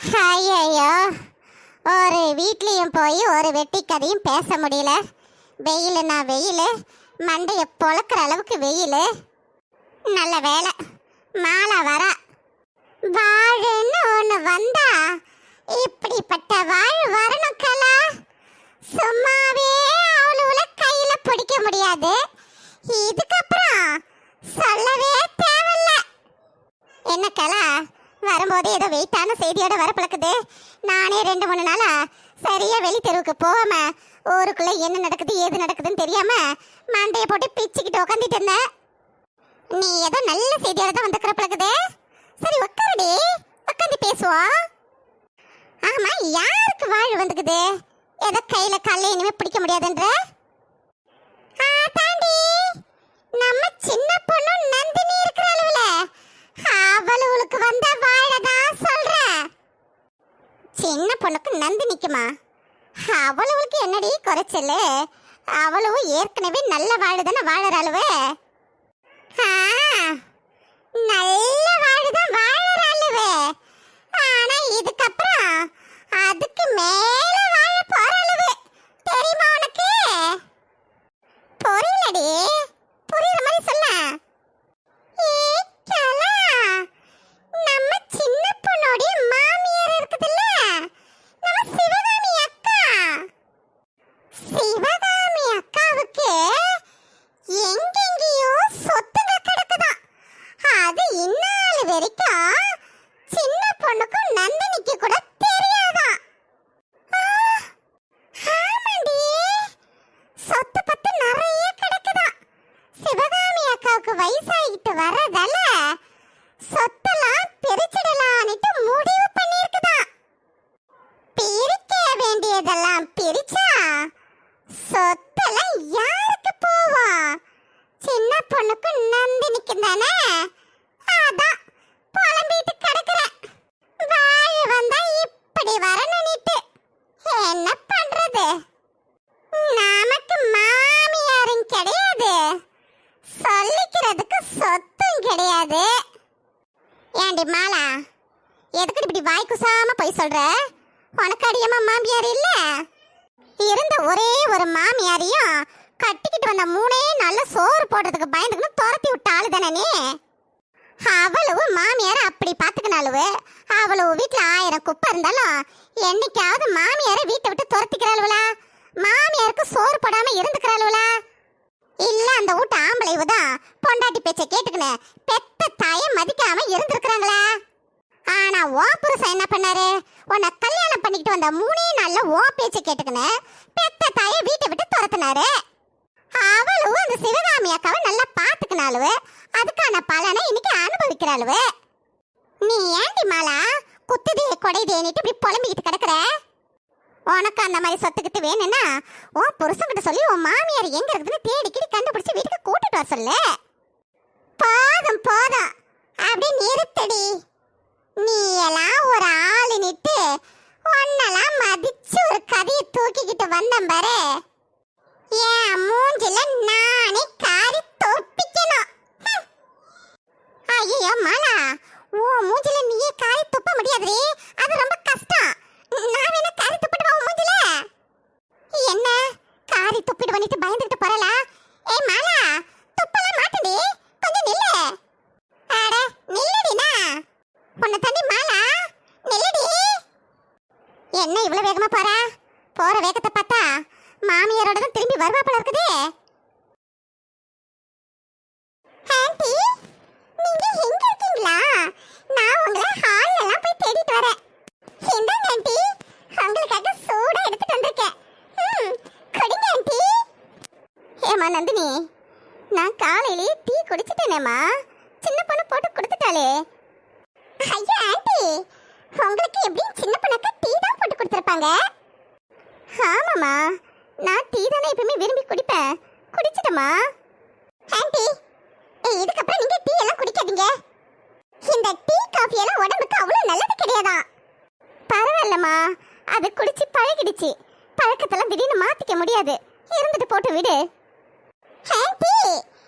ஐயோ ஒரு வீட்லேயும் போய் ஒரு வெட்டி கதையும் பேச முடியல. வெயிலுனா வெயில் மண்டையை பொழக்கிற அளவுக்கு வெயில். நல்ல வேலை மாலை வர. வாழுன்னு ஒன்று வந்தா இப்படிப்பட்ட வாழ் வரணும் கலா. சும்மாவே அவளுல கையில் பிடிக்க முடியாது. இது சொல்லவே தேவையில்ல என்ன கலா வரும்போது ஏதோ வெயிட்டான செய்தியோட வர பழக்குது நானே ரெண்டு மூணு நாளா சரியா வெளி தெருவுக்கு போகாம ஊருக்குள்ள என்ன நடக்குது ஏது நடக்குதுன்னு தெரியாம மண்டையை போட்டு பிச்சுக்கிட்டு உக்காந்துட்டு இருந்தேன். நீ ஏதோ நல்ல செய்தியோட தான் வந்துக்கிற பழக்குது சரி உட்காருடி உட்காந்து பேசுவோம். ஆமா யாருக்கு வாழ் வந்துக்குது? ஏதோ கையில கால்ல இனிமே பிடிக்க முடியாதுன்ற? தாண்டி நம்ம சின்ன பொண்ணு நந்தினி இருக்கிற அளவுல அவளுக்கு வந்த வாழதான் சொல்ற. சின்ன பொண்ணுக்கு நந்தினிக்குமா அவளுக்கு என்னடி குறைச்சல்? அவளும் ஏற்கனவே நல்ல வாழ தானே ஆ சிவகாமி அக்காவுக்கு எங்கெங்கேயோ சொத்துங்க கிடக்குதாம் அது இந்நாள் வரைக்கும் சின்ன பொண்ணுக்கும் நந்தினிக்கு கூட தெரியாதான். ஆமாண்டி. சொத்து பத்து நிறைய கிடக்குதாம் சிவகாமி அக்காவுக்கு வயசாகிட்டு வர்றதால சொத்தெல்லாம் பிரிச்சிடலாம் முடிவு பண்ணிருக்குதாம் பிரிக்க வேண்டியதெல்லாம் பிரிச்சா சொத்தெல்லாம் யாருக்கு போவோம் சின்ன பொண்ணுக்கு நந்தினிக்கு தானே அதான் புலம்பிட்டு கிடக்குறேன் வாழ வந்தா இப்படி வரணும்னுட்டு என்ன பண்றது நமக்கு மாமியாரும் கிடையாது. சொல்லிக்கிறதுக்கு சொத்தும் கிடையாது. ஏண்டி மாலா எதுக்கு இப்படி வாய் குசாம போய் சொல்ற? உனக்கு அடியம்மா மாமியார் இல்ல? இருந்த ஒரே ஒரு மாமியாரையும் கட்டிக்கிட்டு வந்த மூணே நல்ல சோறு போடுறதுக்கு பயந்துக்கின்னு துரத்தி விட்ட ஆளு தானே நீ? அவளும் மாமியாரை அப்படி பார்த்துக்கினாலுவு அவளும் வீட்டில் ஆயிரம் குப்பை இருந்தாலும் என்னைக்காவது மாமியாரை வீட்டை விட்டு துரத்திக்கிறாளுவலா மாமியாருக்கு சோறு போடாம இருந்துக்கிறாளுவலா இல்ல அந்த வீட்டு ஆம்பளைவு தான் பொண்டாட்டி பேச்சை கேட்டுக்கின்னு பெத்த தாயை மதிக்காம இருந்திருக்கிறாங்களா. ஆனா ஓ புருஷன் என்ன பண்ணாரு? உன்னை கல்யாணம் பண்ணிக்கிட்டு வந்த மூணே நாள்ல ஓ பேச்சை கேட்டுக்கின்னு பெத்த தாயை வீட்டை விட்டு துரத்துனாரு. அவளும் அந்த சிவகாமி அக்காவை நல்லா பாத்துக்கினாளுவு அதுக்கான பலனை இன்னைக்கு அனுபவிக்கிறாளுவு. நீ ஏண்டி மாலா குத்துதே கொடைதேன்னுட்டு இப்படி புலம்பிக்கிட்டு கிடக்குற? உனக்கு அந்த மாதிரி சொத்துக்கிட்டு வேணும்னா உன் புருஷன்கிட்ட சொல்லி உன் மாமியார் எங்க இருக்குதுன்னு தேடிக்கிடி கண்டுபிடிச்சு வீட்டுக்கு கூட்டிட்டு வர சொல்லு. போதும் போதும். அப்படியே நிறுத்தடி. நீ எல்லாம் ஒரு ஆளு நிட்டு உன்னெல்லாம் மதிச்சு ஒரு கதையை தூக்கிக்கிட்டு வந்தேன் பாரு. என் மூஞ்சில நானே காரி தொப்பிக்கணும். ஐயோ மாலா உன் மூஞ்சில நீயே காரி துப்ப முடியாதுடி. அது ரொம்ப கஷ்டம். நான் வேணா காரி துப்பிட்டு உன் மூஞ்சில? என்ன? காரி துப்பிட்டு பண்ணிட்டு பயந்துட்டு போறல? ஏய் மாலா துப்பலாம் மாட்டடி. கொஞ்சம் நில்லு. அட நில்லுடினா உன்னை தண்ணி மாலா நில்லுடி. என்ன இவ்வளவு வேகமா போற? போற வேகத்தை பார்த்தா மாமியாரோட தான் திரும்பி வருவா போல இருக்குதே. நீங்க எங்க இருக்கீங்களா? நான் உங்களை ஹால்ல எல்லாம் போய் தேடிட்டு வரேன். உங்களுக்காக சூடா எடுத்துட்டு வந்திருக்கேன். ம் குடிங்க ஆண்டி. ஏமா நந்தினி நான் காலையிலேயே டீ குடிச்சிட்டேனேம்மா. சின்ன பொண்ணு போட்டு கொடுத்துட்டாளே. ஐயா ஆண்டி உங்களுக்கு எப்படியும் சின்ன பொண்ணுக்கு டீ தான் போட்டு கொடுத்துருப்பாங்க? ஆமாம்மா நான் டீ தானே எப்பவுமே விரும்பி குடிப்பேன். குடிச்சிட்டமா ஆண்டி இதுக்கப்புறம் நீங்க டீ எல்லாம் குடிக்காதீங்க. இந்த டீ காஃபி எல்லாம் உடம்புக்கு அவ்வளவு நல்லது கிடையாதான் பரவாயில்லம்மா. அது குடிச்சு பழகிடுச்சு. பழக்கத்தெல்லாம் திடீர்னு மாத்திக்க முடியாது. இருந்துட்டு போட்டு விடு. ஆன்ட்டி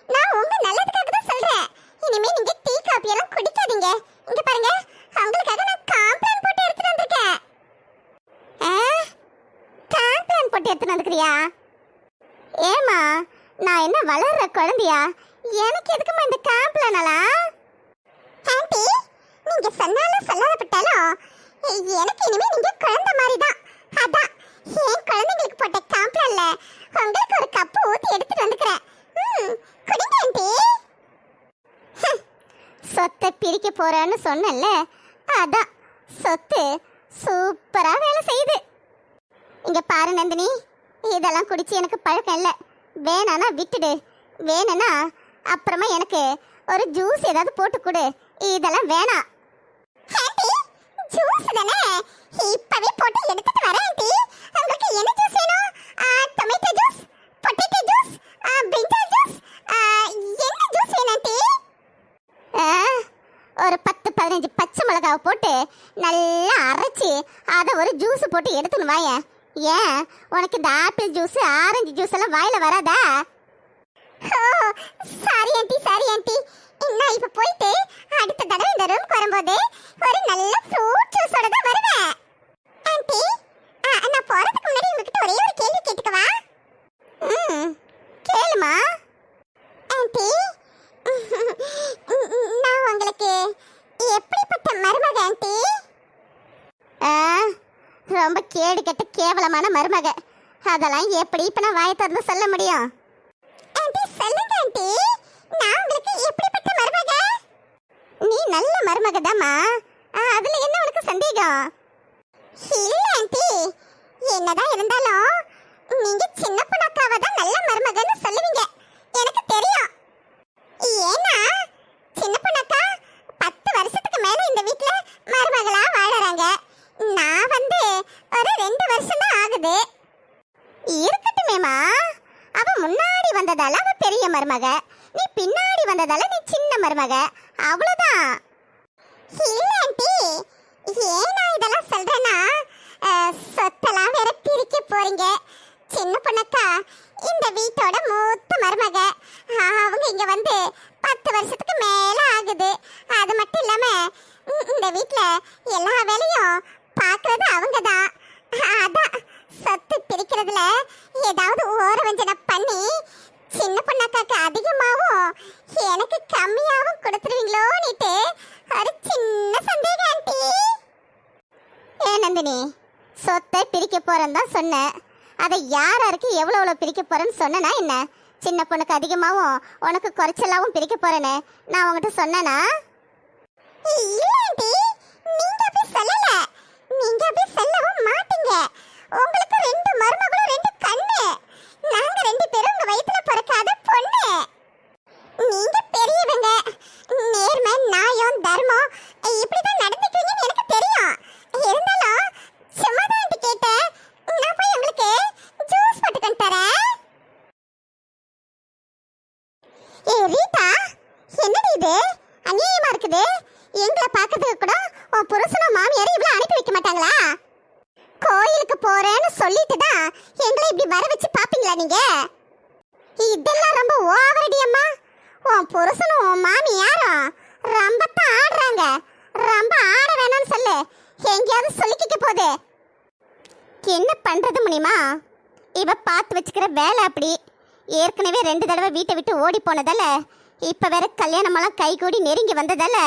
நான் உங்க நல்லதுக்காக தான் சொல்றேன். இனிமே நீங்க டீ காபி எல்லாம் குடிக்காதீங்க. இங்க பாருங்க உங்களுக்காக நான் காம்ப்ளான் போட்டு எடுத்துட்டு வந்திருக்கேன். காம்ப்ளான் போட்டு எடுத்துட்டு வந்திருக்கியா ஏமா நான் என்ன வளர்ற குழந்தையா? எனக்கு எதுக்குமா இந்த காம்ப்ளானலாம் ஆன்ட்டி நீங்க சொன்னாலும் சொல்லாதப்பட்டாலும் எனக்கு இனிமே நீங்க குழந்தை மாதிரி தான் அதான் என் குழந்தைங்களுக்கு போட்ட கேம்ப்ல உங்களுக்கு ஒரு கப்பு ஊத்தி எடுத்துட்டு வந்துக்கிறேன். குடிங்க ஆண்டி. ஹம், சொத்தை பிரிக்க போறேன்னு சொன்னேன்ல அதான் சொத்து சூப்பரா வேலை செய்யுது. இங்க பாரு நந்தினி இதெல்லாம் குடிச்சு எனக்கு பழக்கம் இல்லை. வேணானா விட்டுடு. வேணும்னா அப்புறமா எனக்கு ஒரு ஜூஸ் ஏதாவது போட்டு கொடு. இதெல்லாம் வேணாம். ஜூஸ் தானே? இப்பவே போட்டு எடுத்துட்டு வரேன் ஆண்டி. உங்களுக்கு என்ன ஜூஸ் வேணும்? Tomato juice potato juice brinjal juice என்ன ஜூஸ் வேணும் ஆண்டி? ஆ, ஒரு பத்து பதினஞ்சு பச்சை மிளகாவை போட்டு நல்லா அரைச்சி அதை ஒரு ஜூஸ் போட்டு எடுத்துன்னு வாயேன். ஏன்? உனக்கு இந்த ஆப்பிள் ஜூஸ் ஆரஞ்சு ஜூஸ் எல்லாம் வாயில வராதா? சாரி ஆண்டி சாரி ஆண்டி நான் இப்ப போயிட்டு அடுத்த தடவை இந்த ரூம்க்கு வரும்போது ஒரு நல்ல ஃப்ரூட் ஜூஸோட தான் வருவேன் ஆண்டி ஆ, நான் போறதுக்கு முன்னாடி உங்ககிட்ட ஒரே ஒரு கேள்வி கேட்டுக்கவா? ம் கேளுமா? ஆண்டி நான் உங்களுக்கு எப்படிப்பட்ட மருமக ஆண்டி ஆ, ரொம்ப கேடு கெட்ட கேவலமான மருமக. அதெல்லாம் எப்படி இப்போ நான் வாயை திறந்து சொல்ல முடியும்? நல்ல அதுல என்ன உனக்கு சந்தேகம்? இல்ல ஆண்டி. என்னதான் இருந்தாலும் நீங்க சின்ன பொண்ணாக்காவை தான் நல்ல மருமகன்னு சொல்லுவீங்க. எனக்கு தெரியும். ஏன்னா சின்ன பொண்ணாக்கா பத்து வருஷத்துக்கு மேல இந்த வீட்ல மருமகளா வாழறாங்க. நான் வந்து ஒரு ரெண்டு வருஷம் தான் ஆகுது. இருக்கட்டுமேமா அவ முன்னாடி வந்ததால அவ பெரிய மருமக. நீ பின்னாடி வந்ததால நீ சின்ன மருமக. அவ்வளவுதான். ஏன் நான் இதெல்லாம் சொல்றேன்னா சொத்தெல்லாம் வேற பிரிக்க போறீங்க. சின்ன பொண்ணக்கா இந்த வீட்டோட மூத்த மருமக. அவங்க இங்க வந்து பத்து வருஷத்துக்கு மேல ஆகுது. அது மட்டும் இல்லாம இந்த வீட்ல எல்லா வேலையும் பார்க்கறது அவங்க தான் அதான் சொத்து பிரிக்கிறதுல ஏதாவது ஓரவஞ்சனை பண்ணி சின்ன பொண்ணக்காக்கு அதிகமாகவும் எனக்கு கம்மியாகவும் கொடுத்துருவீங்களோன்னுட்டு சின்ன சந்தேகம் ஆண்டி? ஏ நந்தினி சொத்தை பிரிக்க போறேன்னு தான் சொன்னேன் அதை யார் யாருக்கு எவ்வளோ எவ்வளோ பிரிக்க போறேன்னு சொன்னனா என்ன? சின்ன பொண்ணுக்கு அதிகமாகவும் உனக்கு குறைச்சலாகவும் பிரிக்க போறேன்னு நான் உங்ககிட்ட சொன்னேனா? இல்ல ஆண்டி. நீங்க அப்படி சொல்லல. நீங்க அப்படி சொல்லவும் மாட்டீங்க. உங்களுக்கு ரெண்டு மருமகளும் ரெண்டு கண்ணு. நாங்க ரெண்டு பேரும் உங்க வயித்துல பிறக்காத பொண்ணு. நீங்க பெரியவங்க. நேர்மை நியாயம் தர்மம் இப்படிதான் நடந்துட்டு எனக்கு தெரியும். இருந்தாலும் சும்மா தான் கேட்டேன் நான் போய் உங்களுக்கு ஜூஸ் போட்டு கொண்டு தரேன் ஏ ரீதா என்னடி இது அநியாயமா இருக்குது எங்களை பார்க்கறதுக்கு கூட உன் புருஷனும் மாமியாரும் இவ்வளவு அனுப்பி வைக்க மாட்டாங்களா கோயிலுக்கு போறேன்னு சொல்லிட்டு தான் எங்களை இப்படி வர வச்சு பாப்பீங்களா நீங்க இதெல்லாம் ரொம்ப ஓவரடி அம்மா உன் புருஷனும் உன் மாமியாரும் ரொம்ப தான் ஆடுறாங்க ரொம்ப ஆட வேணாம்னு சொல்லு. எங்கேயாவது சொல்லிக்கிக்க போகுது என்ன பண்றது முடியுமா இவ பார்த்து வச்சுக்கிற வேலை அப்படி. ஏற்கனவே ரெண்டு தடவை வீட்டை விட்டு ஓடி போனதால இப்ப வேற கல்யாணமெல்லாம் கை கூடி நெருங்கி வந்ததால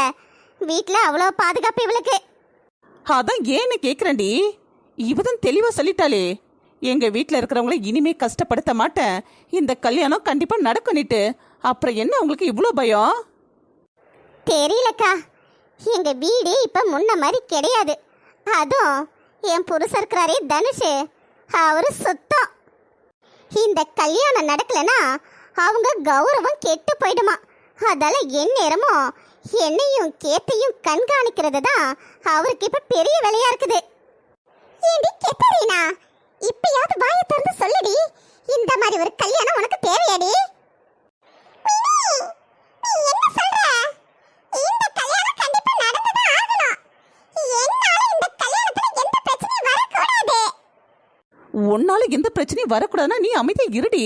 வீட்ல அவ்வளோ பாதுகாப்பு இவளுக்கு. அதான் ஏன்னு கேக்குறேன்டி. இவதான் தெளிவா சொல்லிட்டாளே. எங்க வீட்ல இருக்கிறவங்கள இனிமே கஷ்டப்படுத்த மாட்டேன். இந்த கல்யாணம் கண்டிப்பா நடக்கணிட்டு. அப்புறம் என்ன உங்களுக்கு இவ்ளோ பயம்? தெரியலக்கா. எங்க வீடு இப்ப முன்ன மாதிரி கிடையாது. அதுவும் என் புருஷர் இருக்கிறாரே தனுஷ். அவரு சுத்தம். இந்த கல்யாணம் நடக்கலைன்னா அவங்க கௌரவம் கெட்டு போயிடுமா. அதால எந்நேரமும் என்னையும் கேத்தையும் கண்காணிக்கிறது தான் அவருக்கு இப்ப பெரிய வேலையா இருக்குது. ஏண்டி கெத்தரீனா இப்பயாவது வாய திறந்து சொல்லுடி. இந்த மாதிரி ஒரு கல்யாணம் உனக்கு தேவையாடி? நீ என்ன சொல்ற? இந்த கல்யாணம் கண்டிப்பா நடந்துதான் ஆகணும் என்னால இந்த கல்யாணத்துல எந்த பிரச்சனையும் வரக்கூடாது உன்னால எந்த பிரச்சனையும் வரக்கூடாதுன்னா நீ அமைதியா இருடி.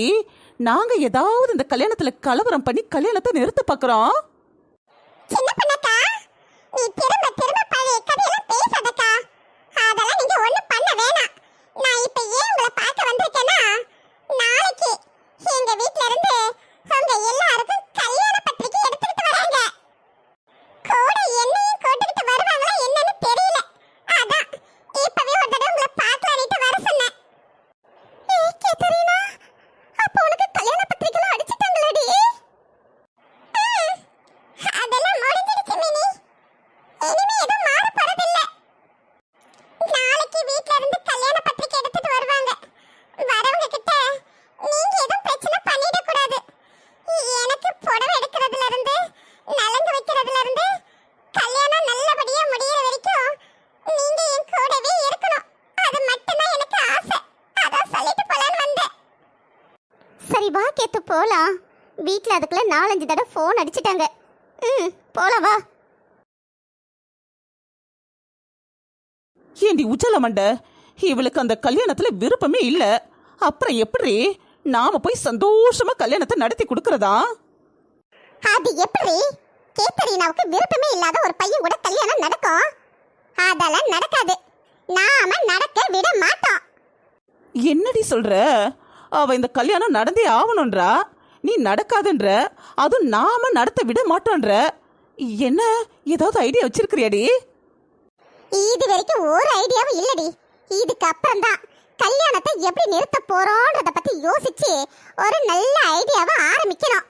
நாங்க ஏதாவது இந்த கல்யாணத்துல கலவரம் பண்ணி கல்யாணத்தை நிறுத்த பாக்குறோம். சின்ன பொண்ணக்கா? நீ திரும்ப திரும்ப பழைய கதையெல்லாம் பேசாதக்கா அதெல்லாம் நீங்க ஒண்ணு பண்ண வேணாம் நான் இப்ப ஏன் உங்களை பார்க்க வந்திருக்கேன்னா வா கேத்து போலாம் வீட்ல அதுக்குள்ள நாலஞ்சு தடவை ஃபோன் அடிச்சிட்டாங்க. ம் போலாம் வா. ஏண்டி உச்சல மண்ட? இவளுக்கு அந்த கல்யாணத்துல விருப்பமே இல்ல. அப்புறம் எப்படி? நாம போய் சந்தோஷமா கல்யாணத்தை நடத்தி கொடுக்கறதா? அது எப்படி? கேத்தரீனாவுக்கு விருப்பமே இல்லாத ஒரு பையன் கூட கல்யாணம் நடக்கும். அதெல்லாம் நடக்காது. நாம நடக்க விட மாட்டோம். என்னடி சொல்ற? அவ இந்த கல்யாணம் நடந்தே ஆகணுன்றா நீ நடக்காதுன்ற? அதுவும் நாம நடத்த விட மாட்டோன்ற? என்ன? ஏதாவது ஐடியா வச்சிருக்கிறியாடி? இது வரைக்கும் ஒரு ஐடியாவும் இல்லடி. இதுக்கு அப்புறம் தான் கல்யாணத்தை எப்படி நிறுத்த போறோன்றத பத்தி யோசிச்சு ஒரு நல்ல ஐடியாவை ஆரம்பிக்கணும்.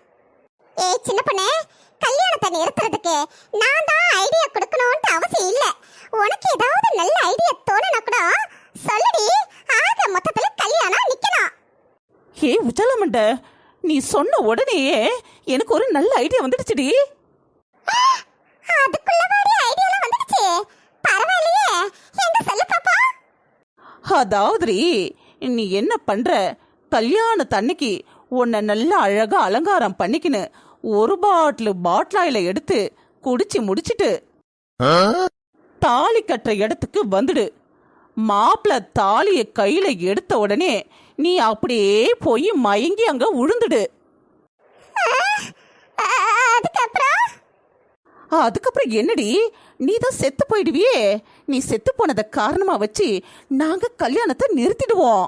ஏய் சின்ன பொண்ணே கல்யாணத்தை நிறுத்துறதுக்கு நான் தான் ஐடியா கொடுக்கணும்னு அவசியம் இல்ல. உனக்கு ஏதாவது நல்ல ஐடியா தோணுனா கூட சொல்லடி. ஆக மொத்தத்துல கல்யாணம் நிக்கணும். ஏ உச்சலமண்ட நீ சொன்ன உடனேயே எனக்கு ஒரு நல்ல ஐடியா வந்துடுச்சுடி. அதுக்குள்ள வாடி ஐடியாலாம் வந்துடுச்சு. பரவாயில்லையே. எங்க சொல்லு பாப்பா? அதாவதுரி நீ என்ன பண்ற? கல்யாணத்தன்னைக்கு உன்னை நல்லா அழகா அலங்காரம் பண்ணிக்கின்னு ஒரு பாட்டில் பாட்டிலாயில எடுத்து குடிச்சு முடிச்சிட்டு தாலி கட்டுற இடத்துக்கு வந்துடு. மாப்பிள்ள தாலியை கையில எடுத்த உடனே நீ அப்படியே போய் மயங்கி அங்க உழுந்துடு. அதுக்கப்புறம்? அதுக்கப்புறம் என்னடி? நீ தான் செத்து போயிடுவியே. நீ செத்து போனதை காரணமா வச்சு நாங்க கல்யாணத்தை நிறுத்திடுவோம்.